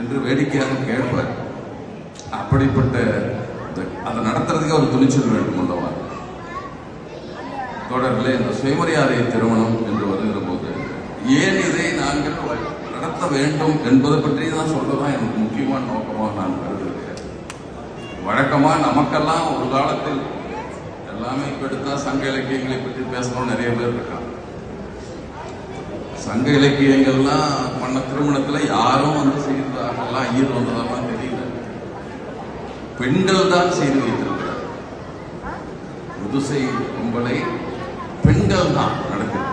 என்று வேடிக்கையாக கேட்பார் அப்படிப்பட்ட அதை நடத்துறதுக்கு ஒரு துணிச்சல் வேண்டும் அல்லவா? தொடரில் இந்த சுயமரியாதை திருமணம் என்று வருகிற போது ஏன் இதை நாங்கள் நடத்த வேண்டும் என்பது பற்றி தான் சொல்லதான் எனக்கு முக்கியமான நோக்கமாக நான் கருதுகிறேன். வழக்கமாக நமக்கெல்லாம் ஒரு காலத்தில் எல்லாமே இப்போ சங்க இலக்கியங்களை பற்றி பேசணும் நிறைய பேர் இருக்காங்க. சங்க இலக்கியங்கள்லாம் பண்ண திருமணத்துல யாரும் வந்து செய்ததாகலாம் ஐயர் வந்ததெல்லாம் தெரியல. பெண்கள் தான் செய்து வைத்திருக்கிறார். முதுசை கும்பலை பெண்கள் தான் நடக்குது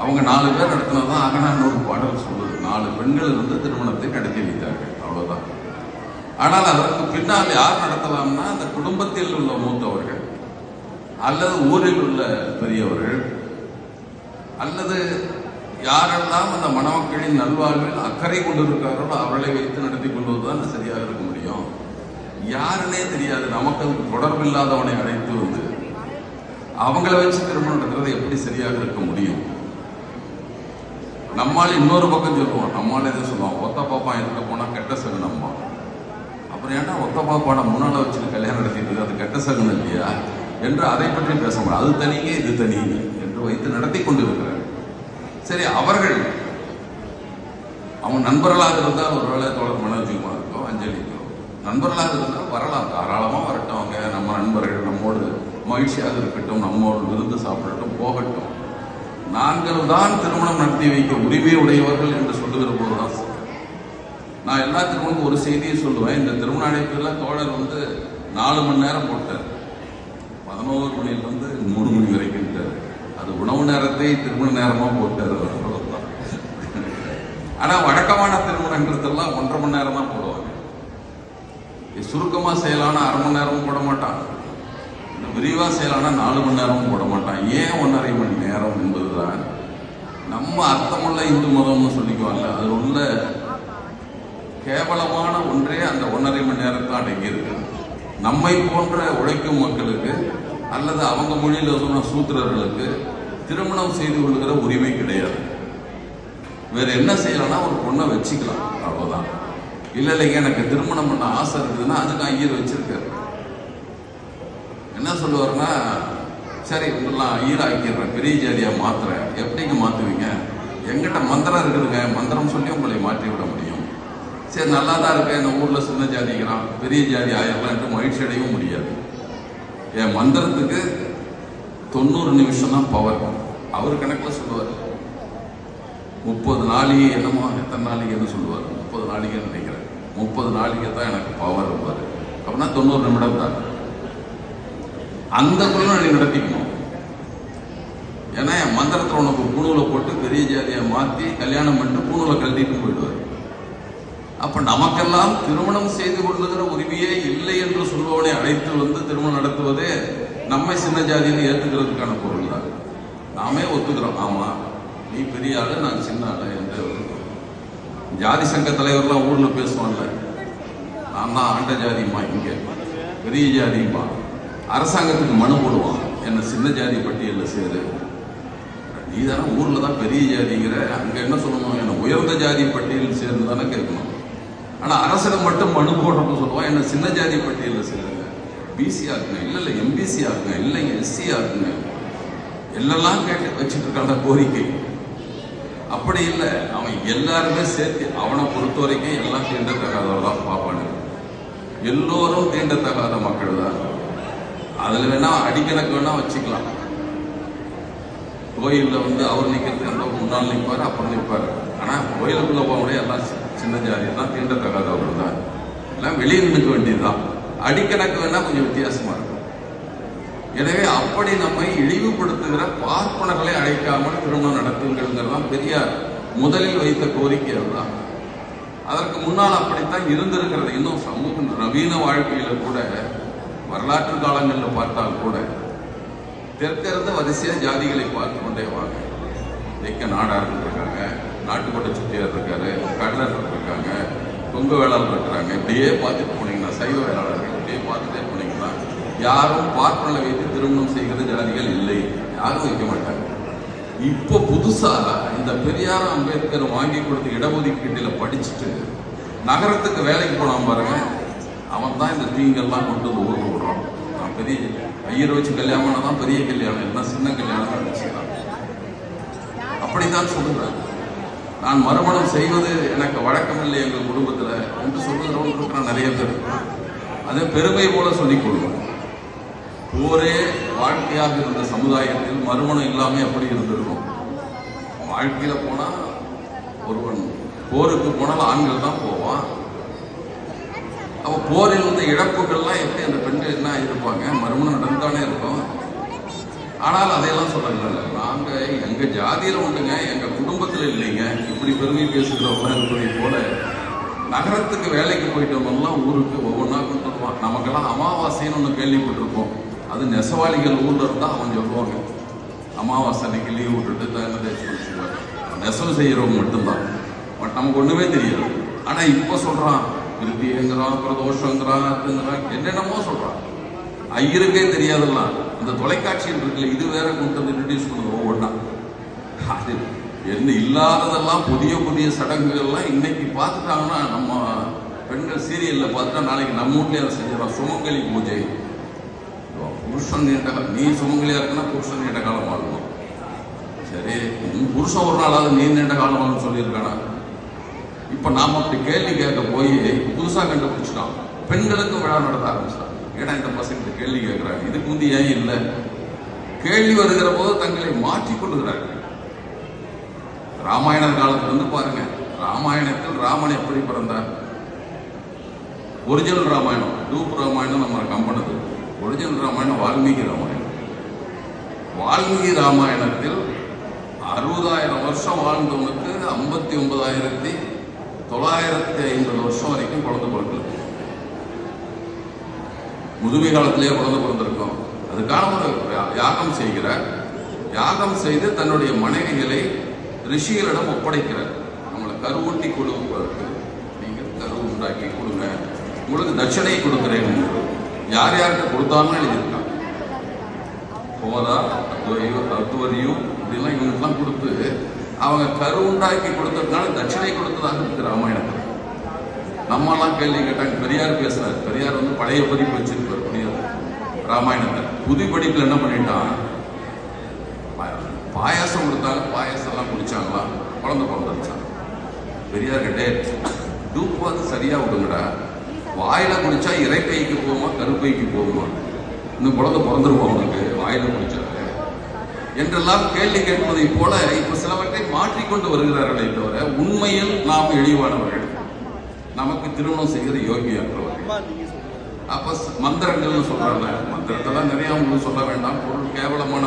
அவங்க நாலு பேர் நடத்தினதான் அகனான் ஒரு பாடல் சொல்லுது. நாலு பெண்கள் இருந்து திருமணத்தை நடத்தி வைத்தார்கள். அவ்வளவுதான். ஆனால் அதற்கு பின்னால் யார் நடத்தலாம்னா அந்த குடும்பத்தில் உள்ள மூத்தவர்கள் அல்லது ஊரில் உள்ள பெரியவர்கள் அல்லது யாரெல்லாம் அந்த மணமக்களின் நல்வாழ்வில் அக்கறை கொண்டிருக்கிறார்களோ அவர்களை வைத்து நடத்தி கொள்வதுதான் சரியாக இருக்க முடியும். யாருன்னே தெரியாது. நமக்கு தொடர்பு தொடர்பில்லாதவனை அழைத்து வந்து அவங்கள வச்சு திருமணம் நடக்கிறது எப்படி சரியாக இருக்க முடியும்? நம்மால் இன்னொரு பக்கம் சொல்லுவோம். நம்மால் எதை சொல்லுவோம்? ஒத்த பாப்பா இருக்க போனால் கெட்ட சகுனம்மா அப்புறம் ஏன்னா ஒத்த பாப்பாட முன்னால வச்சுட்டு கல்யாணம் நடத்திட்டு அது கெட்ட சகுனம் இல்லையா? என்று அதை பற்றி பேச முடியாது. அது தனியே இது தனியே. என்று வைத்து நடத்தி கொண்டிருக்கிறார். சரி அவர்கள் அவன் நண்பர்களாக இருந்தால் ஒருவேளை தோழர் மனோஜ்குமாருக்கோ அஞ்சலிக்கோ? நண்பர்களாக இருந்தால் வரலாம். தாராளமாக வரட்டும் அவங்க நம்ம நண்பர்கள் நம்மோடு மகிழ்ச்சியாக இருக்கட்டும் நம்மோடு விருந்து சாப்பிடட்டும் போகட்டும். நாங்கள் தான் திருமணம் நடத்தி வைக்க உரிமை உடையவர்கள் என்று சொல்லுகிற போதுதான். சரி. நான் எல்லா திருமணமும் ஒரு செய்தியை சொல்லுவேன். இந்த திருமண அழைப்பில் தோழர் வந்து நாலு மணி நேரம் போட்டார். பதினோரு மணிலிருந்து மூணு மணி வரைக்கும். அது உணவு நேரத்தை திருமண நேரமா போட்டார் அவ்வளவுதான். ஆனா வழக்கமான திருமணங்கிறதெல்லாம் ஒன்றரை மணி நேரம் தான் போடுவாங்க சுருக்கமா செய்யலாம்னா அரை மணி நேரமும் போட மாட்டான். விரிவா செய்யலாம்னா நாலு மணி நேரமும் போட மாட்டான். ஏன் ஒன்றரை மணி நேரம் என்பதுதான் நம்ம அர்த்தமுள்ள இந்து மதம்னு சொல்லிக்குவாங்க. அது உள்ள கேவலமான ஒன்றே அந்த ஒன்றரை மணி நேரத்தில் அடங்கியிருக்கு. நம்மை போன்ற உழைக்கும் மக்களுக்கு அல்லது அவங்க மொழியில சொன்ன சூத்திரர்களுக்கு திருமணம் செய்து கொள்கிற உரிமை கிடையாது. வேற என்ன செய்யலாம்னா ஒரு பொண்ணை வச்சுக்கலாம். அவ்வளவுதான். இல்ல இல்லைங்க எனக்கு திருமணம் பண்ண ஆசை இருக்குதுன்னா அதுக்கு ஐயர் வச்சிருக்காரு என்ன சொல்லுவாருன்னா சரி உங்களெல்லாம் ஐயர் ஆக்கிடுறேன் பெரிய ஜாதியா மாத்துறேன். எப்படிங்க மாத்துவீங்க? எங்கிட்ட மந்திரம் இருக்குதுங்க. மந்திரம் சொல்லி உங்களை மாற்றி விட முடியும். சரி நல்லா தான் இருக்கேன் இந்த ஊர்ல சின்ன ஜாதிக்கிறான் பெரிய ஜாதி ஆயிரலான்ட்டு மகிழ்ச்சி அடையவும் முடியாது. என் மந்திரத்துக்கு தொண்ணூறு நிமிஷம் தான் பவர் அவர் கணக்கில் சொல்லுவார். முப்பது நாளிகை என்னமோ எத்தனை நாளைக்குன்னு சொல்லுவார். முப்பது நாளிகைன்னு நினைக்கிறேன் முப்பது நாளிகை தான் எனக்கு பவர் இருப்பார் அப்படின்னா தொண்ணூறு நிமிடம் தான். அந்த குழுவை நடத்திக்கணும். ஏன்னா என் மந்திரத்தில் உனக்கு பூணூலை போட்டு பெரிய ஜாதியை மாற்றி கல்யாணம் பண்ணிட்டு பூணூலை கழட்டிட்டு போயிடுவார். அப்ப நமக்கெல்லாம் திருமணம் செய்து கொள்ளுகிற உரிமையே இல்லை என்று சொல்பவனை அழைத்து வந்து திருமணம் நடத்துவதே நம்மை சின்ன ஜாதின்னு ஏற்றுக்கிறதுக்கான பொருள் தான். நாமே ஒத்துக்கிறோம். ஆமா நீ பெரிய ஆளு நான் சின்ன ஆளு என்று ஜாதி சங்க தலைவர்லாம் ஊர்ல பேசுவான்ல நான் தான் ஆண்ட ஜாதிம்மா இங்க. பெரிய ஜாதிம்மா. அரசாங்கத்துக்கு மனு போடுவான். என்ன சின்ன ஜாதி பட்டியலில் சேரு. நீ தானே ஊர்ல தான் பெரிய ஜாதிங்கிற. அங்க என்ன சொல்லணும்? என்ன உயர்ந்த ஜாதி பட்டியலில் சேர்ந்து தானே கேட்கணும். ஆனா அரசிடம் மட்டும் மனு போடுறப்ப சொல்லுவான் என்ன சின்ன ஜாதி பட்டியலில் சேருங்க. பிசி ஆகுங்க இல்ல இல்ல எம்பிசி ஆகுங்க இல்லைங்க எஸ்சி ஆகுங்க எல்லாம் கேட்டு வச்சுட்டு இருக்காங்க கோரிக்கை. அப்படி இல்லை அவன் எல்லாருமே சேர்த்து அவனை பொறுத்த வரைக்கும் எல்லாம் தீண்டத்தகாதவர்களா பார்ப்பானு எல்லோரும் தீண்டத்தகாத மக்கள் தான் அதுல வேணா அடிக்கணக்கு வேணா வச்சுக்கலாம். கோயில்ல வந்து அவர் நிற்கிறது அந்த முன்னால் நிற்பாரு அப்புறம் நிற்பாரு ஆனா கோயிலுக்குள்ள முடியாது எல்லாம் சின்ன ஜாதி தான் தீண்டத்தகாதவர்கள் தான் எல்லாம் வெளியே நிற்க வேண்டியதுதான். அடிக்கணக்கு வேணா கொஞ்சம் வித்தியாசமா இருக்கும். எனவே அப்படி நம்மை இழிவுபடுத்துகிற பார்ப்பனர்களை அழைக்காமல் திருமணம் நடத்துங்கிறதுலாம் பெரியார் முதலில் வைத்த கோரிக்கை அதுதான். அதற்கு முன்னால் அப்படித்தான் இருந்திருக்கிறது. இன்னும் சமூக நவீன வாழ்க்கையில கூட வரலாற்று காலங்களில் பார்த்தால் கூட தெற்கிருந்து வரிசையா ஜாதிகளை பார்த்து கொண்டே வாங்க. தெக்க நாடார்கள் இருக்காங்க. நாட்டுக்கோட்டை சுத்தியார் இருக்காரு கடலர் இருக்காங்க கொங்கு வேளாண் இருக்கிறாங்க இப்படியே பார்த்துட்டு சைவ வேளாளர்கள் இப்படியே பார்த்துட்டே போனீங்கன்னா யாரும் பார்ப்பனை வைத்து திருமணம் செய்கிற ஜாதிகள் இல்லை. யாரும் வைக்க மாட்டாங்க. இப்போ புதுசா இந்த பெரியார் அம்பேத்கர் வாங்கி கொடுத்த இடஒதுக்கீட்டில் படிச்சுட்டு நகரத்துக்கு வேலைக்கு போனான் பாருங்க. அவன் தான் இந்த தீங்கெல்லாம் கொண்டு வந்து ஊருக்கு விடுறான். நான் பெரிய ஐயர் வச்சு கல்யாணம் தான் பெரிய கல்யாணம் என்ன சின்ன கல்யாணம் நினைச்சுக்கிறான். அப்படித்தான் சொல்லுறாங்க நான் மறுமணம் செய்வது எனக்கு வழக்கமில்லை எங்கள் குடும்பத்தில் என்று சொல்லுகிறவங்க நான் நிறைய பேர். அதை பெருமை போல சொல்லிக் கொள்வேன் ஒரே வாழ்க்கையாக இருந்த சமுதாயத்தில் மறுமணம் இல்லாமல் எப்படி இருந்திருக்கும். வாழ்க்கையில் போனால் ஒருவன் போருக்கு போனால் ஆண்கள் தான் போவான். அப்போ போரில் இருந்த இழப்புகள்லாம் எப்படி அந்த பெண்கள் என்ன இருப்பாங்க மறுமணம் நடந்தானே இருக்கும். ஆனால் அதையெல்லாம் சொல்லல நாங்க எங்க ஜாதியில உண்டுங்க எங்க குடும்பத்துல இல்லைங்க. இப்படி பெருமை பேசுகிறவங்க இருப்பதை போல நகரத்துக்கு வேலைக்கு போயிட்டவங்கலாம் ஊருக்கு ஒவ்வொன்றா கொண்டு வருவான் நமக்கெல்லாம் அமாவாசைன்னு ஒன்று கேள்விப்பட்டிருப்போம். அது நெசவாளிகள் ஊரில் இருந்தால் அவன் சொல்லுவாங்க. அமாவாசை அன்னைக்கு லீவ் விட்டுட்டு தண்ணி தேய்ச்சி நெசவு செய்கிறவங்க மட்டும்தான். பட் நமக்கு ஒன்றுமே தெரியாது. ஆனால் இப்போ சொல்கிறான் விருத்திங்கிறான் பிரதோஷங்கிறான் அதுங்கிறான் என்னென்னமோ சொல்கிறான் ஐயருக்கே தெரியாதெல்லாம் இந்த தொலைக்காட்சியில் இருக்குல்ல இது வேற கொண்டு வந்து இன்ட்ரடியூஸ் பண்ணுங்க ஒவ்வொன்றா அது என்ன இல்லாததெல்லாம் புதிய புதிய சடங்குகள்லாம் இன்னைக்கு பார்த்துட்டாங்கன்னா நம்ம பெண்கள் சீரியலில் பார்த்துட்டா நாளைக்கு நம்ம வீட்லேயே அதை செஞ்சிடலாம். சுமங்கலி பூஜை. புருஷன் நீண்ட காலம் நீ சுமங்கலியாக இருக்குன்னா புருஷன் நீண்ட காலம் வாழணும் சரி உன் புருஷன் ஒரு நாளாவது நீ நீண்ட காலம் வாழணும்னு சொல்லியிருக்கானா? இப்போ நாம் அப்படி கேள்வி கேட்க போய் புதுசாக கண்டுபிடிச்சிட்டோம். பெண்களுக்கும் விழா நடத்த ஆரம்பிச்சிட்டான் ஏன்னா இந்த பசங்க கேள்வி கேட்கிறாங்க. இதுக்கு வந்து ஏன் இல்லை? கேள்வி வருகிற போது தங்களை மாற்றிக் கொள்ளுகிறார்கள். ராமாயண காலத்துல இருந்து பாருங்க. ராமாயணத்தில் ராமன் எப்படி பிறந்தார்? ஒரிஜினல் ராமாயணம் டூப் ராமாயணம் நம்ம கம்பனது. ஒரிஜினல் ராமாயணம் வால்மீகி ராமாயணம். வால்மீகி ராமாயணத்தில் அறுபதாயிரம் வருஷம் வாழ்ந்தவனுக்கு ஐம்பத்தி ஒன்பதாயிரத்தி தொள்ளாயிரத்தி ஐம்பது வருஷம் வரைக்கும் குழந்தை பிறக்கல. முதுமை காலத்திலேயே குழந்தை பிறந்திருக்கும் அதுக்கான ஒரு யா- யாகம் செய்கிறார் யாகம் செய்து தன்னுடைய மனைவிகளை ரிஷிகளிடம் ஒப்படைக்கிறார் அவங்களை கருவூட்டி கொடுப்பதற்கு நீங்கள் கரு உண்டாக்கி கொடுங்க. உங்களுக்கு தட்சணை கொடுக்குறேன். யார் யாருக்கு கொடுத்தாலும் எழுதியிருக்காங்க. போதா அத்வரியும் அத்வரியும் இப்படிலாம் இவங்களுக்குலாம் கொடுத்து அவங்க கரு உண்டாக்கி கொடுத்ததுனால தட்சணை கொடுத்ததாக இருக்கு ராமாயணத்தில். நம்மலாம் கேள்வி கேட்டாங்க பெரியார் பேசுறாரு. பெரியார் வந்து பழைய பதிப்பு வச்சிருப்பார் புனிதர். ராமாயணத்தை புது படிப்புல என்ன பண்ணிட்டான்? பாயாசம் கொடுத்தாங்க பாயாசம் எல்லாம் குடிச்சாங்களா? குழந்தை பிறந்துருச்சான் பெரியார் கிட்டே டூப்பாது சரியா விடுங்கடா. வாயில குடிச்சா இறைப்பைக்கு போகுமா கருப்பைக்கு போகுமா? இன்னும் குழந்தை பிறந்துருவோம் அவனுக்கு வாயில குடிச்சா என்றெல்லாம் கேள்வி கேட்பதை போல இப்ப சிலவற்றை மாற்றிக்கொண்டு வருகிறார்களே தவிர உண்மையில் நாம் இழிவானவர்கள். நமக்கு திருமணம் செய்கிற யோகியற்றவர்கள் அப்ப ஸ்- மந்திரங்கள்னு சொல்றாங்க. மந்திரத்தெல்லாம் நிறைய உங்களுக்கு சொல்ல வேண்டாம். பொருள் கேவலமான